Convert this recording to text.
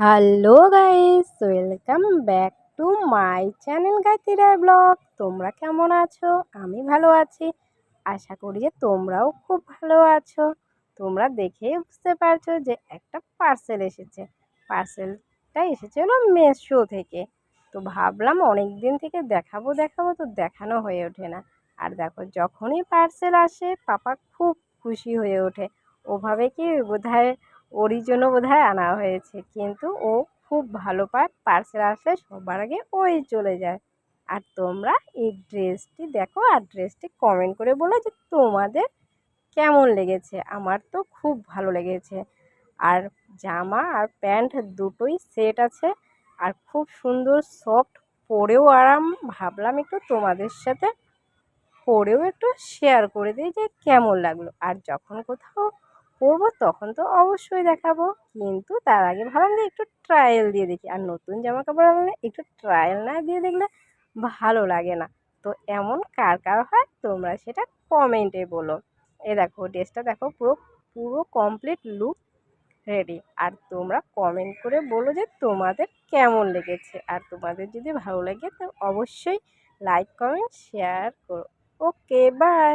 Hello guys, welcome back to my channel গাইতিরা blog. তোমরা কেমন আছো? আমি ভালো আছি। আশা করি যে তোমরাও খুব ভালো আছো। তোমরা দেখেই বুঝতে পারছ যে একটা পার্সেল এসেছে। পার্সেলটা এসেছে হলো মেশো থেকে। তো ভাবলাম অনেক দিন থেকে দেখাবো দেখাবো তো দেখানো হয়ে ওঠে না। আর দেখো, যখনই পার্সেল আসে, পাপা খুব খুশি হয়ে ওঠে। ওভাবে কি বোধহয় ওরই জন্য বোধহয় আনা হয়েছে, কিন্তু ও খুব ভালো পায় পার্সেল আসলে সবার আগে ওই চলে যায়। আর তোমরা এই ড্রেসটি দেখো আর ড্রেসটি কমেন্ট করে বলো যে তোমাদের কেমন লেগেছে। আমার তো খুব ভালো লেগেছে। আর জামা আর প্যান্ট দুটোই সেট আছে আর খুব সুন্দর সফট পরেও আরাম। ভাবলাম একটু তোমাদের সাথে পরেও একটু শেয়ার করে দিই যে কেমন লাগল। আর যখন কোথাও পরবো তখন তো অবশ্যই দেখাবো। কিন্তু তার আগে ভাবলাম যে একটু ট্রায়াল দিয়ে দেখি। আর নতুন জামা কাপড় আনলে একটু ট্রায়াল না দিয়ে দেখলে ভালো লাগে না। তো এমন কার কার হয় তোমরা সেটা কমেন্টে বলো। এ দেখো, ড্রেসটা দেখো, পুরো পুরো কমপ্লিট লুক রেডি আর তোমরা কমেন্ট করে বলো যে তোমাদের কেমন লেগেছে। আর তোমাদের যদি ভালো লাগে তো অবশ্যই লাইক কমেন্ট শেয়ার করো। Okay bye